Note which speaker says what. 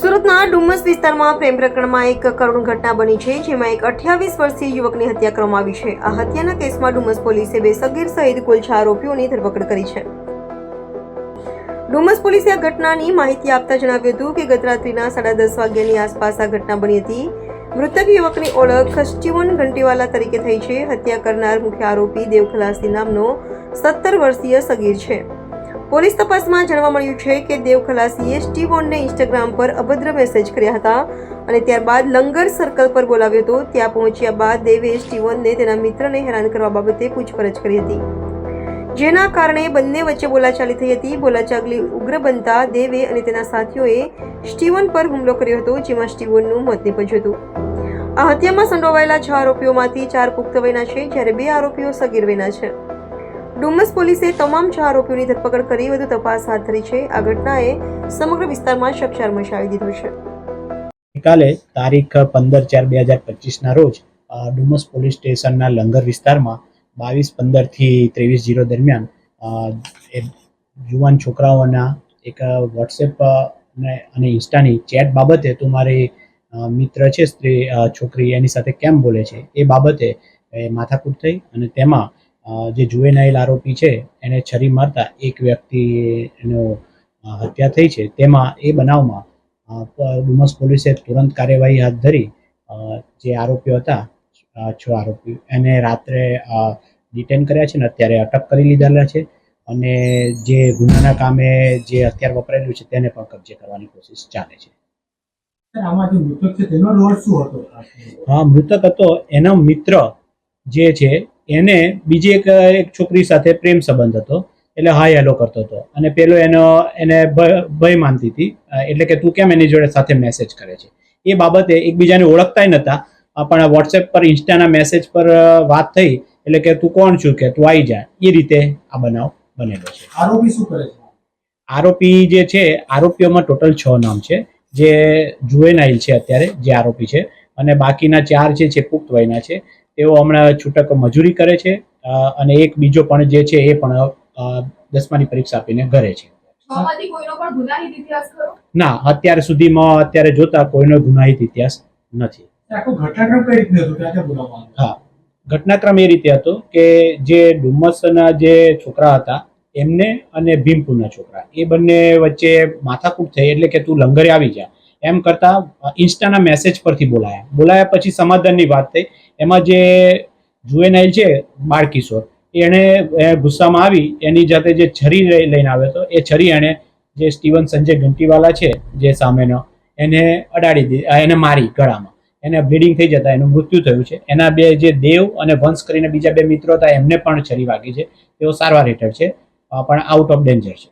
Speaker 1: સુરતના ડુમસ વિસ્તારમાં પ્રેમ પ્રકરણમાં એક કરુણ ઘટના બની છે, જેમાં એક અઠ્યાવીસ વર્ષીય યુવકની હત્યા કરવામાં આવી છે. આ હત્યાના કેસમાં ડુમસ પોલીસે બે સગીર સહિત કુલ છ આરોપીઓની ધરપકડ કરી છે. ડુમસ પોલીસે આ ઘટનાની માહિતી આપતા જણાવ્યું હતું કે ગત રાત્રિના સાડા દસ વાગ્યાની આસપાસ આ ઘટના બની હતી. મૃતક યુવકની ઓળખ ખસ્ટીવન ઘંટીવાલા તરીકે થઈ છે. હત્યા કરનાર મુખ્ય આરોપી દેવ ખલાસી નામનો સત્તર વર્ષીય સગીર છે. પોલીસ તપાસમાં જાણવા મળ્યું છે કે દેવ ખલાસીએ સ્ટીવોનને ઇન્સ્ટાગ્રામ પર અભદ્ર મેસેજ કર્યા હતા અને ત્યારબાદ લંગર સર્કલ પર બોલાવ્યો હતો. ત્યાં પહોંચ્યા બાદ દેવે સ્ટીવનને તેના મિત્રને હેરાન કરવા બાબતે પૂછપરછ કરી હતી. જેના કારણે બંને વચ્ચે બોલાચાલી થઈ હતી. બોલાચાલી ઉગ્ર બનતા દેવે અને તેના સાથીઓએ સ્ટીવન પર હુમલો કર્યો હતો, જેમાં સ્ટીવનનું મોત નીપજ્યું હતું. આ હત્યામાં સંડોવાયેલા છ આરોપીઓમાંથી ચાર પુખ્ત વયના છે, જ્યારે બે આરોપીઓ સગીર વયના છે. ડુમસ પોલીસે તમામ છ આરોપીઓની ધરપકડ કરી વધુ તપાસ હાથ ધરી છે. આ ઘટનાએ સમગ્ર વિસ્તારમાં ચકચાર મચાવી દીધો છે.
Speaker 2: ગઈકાલે તારીખ પંદર ચાર બે હજાર પચીસના રોજ ડુમસ પોલીસ સ્ટેશનના લંગર વિસ્તારમાં બાવીસ પંદરથી ત્રેવીસ જીરો દરમિયાન જુવાન છોકરાઓના એક વોટ્સએપ અને ઇન્સ્ટાની ચેટ બાબતે તું મારી મિત્ર છે સ્ત્રી છોકરી એની સાથે કેમ બોલે છે એ બાબતે માથાકૂટ થઈ અને તેમાં જે જુવેનાઇલ આરોપી છે એને છરી મારતા એક વ્યક્તિ એનો હત્યા થઈ છે. તેમાં એ બનાવમાં ડુમસ પોલીસે તુરંત કાર્યવાહી હાથ ધરી જે આરોપીઓ હતા છ આરોપીઓ એને રાત્રે ડિટેન કર્યા છે ને અત્યારે અટક કરી લીધેલા છે અને જે ગુનાના કામે જે હથિયાર વપરાયેલું છે તેને પણ કબજે કરવાની કોશિશ ચાલે છે. હા મૃતક હતો. એનો મિત્ર જે છે એને બીજી એક એક છોકરી સાથે પ્રેમ સંબંધ હતો એટલે હાય હેલો કરતો હતો. અને પેલો એનો એને ભય માનતી હતી એટલે કે તું કેમ એની જોડે સાથે મેસેજ કરે છે? એ બાબતે એકબીજાને ઓળખતાય નહોતા પણ વોટ્સએપ પર ઇન્સ્ટાના મેસેજ પર વાત થઈ એટલે કે તું કોણ છું કે તું આવી જા એ રીતે આ બનાવ બનેલો છે.
Speaker 3: આરોપી શું કરે છે?
Speaker 2: આરોપી જે છે આરોપીઓમાં ટોટલ છ નામ છે જે જુએનાઇલ છે અત્યારે જે આરોપી છે અને બાકીના ચાર છે જે પુખ્ત વયના છે તેઓ હમણાં છૂટક મજૂરી કરે છે અને એક બીજો પણ જે છે એ પણ દસમાની પરીક્ષા આપીને ઘરે છે. ના અત્યાર સુધીમાં અત્યારે જોતા કોઈનો ગુનાહિત ઇતિહાસ નથી? હા. ઘટનાક્રમ એ રીતે હતો કે જે ડુમસના જે છોકરા હતા એમને અને ભીમપુરના છોકરા એ બંને વચ્ચે માથાકૂટ થઈ એટલે કે તું લંગરે આવી જા. એમ કરતા ઇન્સ્ટાના મેસેજ પરથી બોલાયા. બોલાયા પછી સમાધાનની વાત થઈ. એમાં જે જુએનાઇલ છે, બાળકિશોર એણે ગુસ્સામાં આવી, એની જાતે જે છરી લઈને આવ્યો હતો, એ છરી એણે જે સ્ટીવન સંજય ઘંટીવાલા છે, જે સામેનો, એને અડાડી દીધી એને મારી ગળામાં. એને બ્લીડિંગ થઈ જતા, એનું મૃત્યુ થયું છે. એના બે જે દેવ અને વંશ કરીને બીજા બે મિત્રો હતા, એમને પણ છરી વાગી છે. તેઓ સારવાર હેઠળ છે પણ આઉટ ઓફ ડેન્જર છે.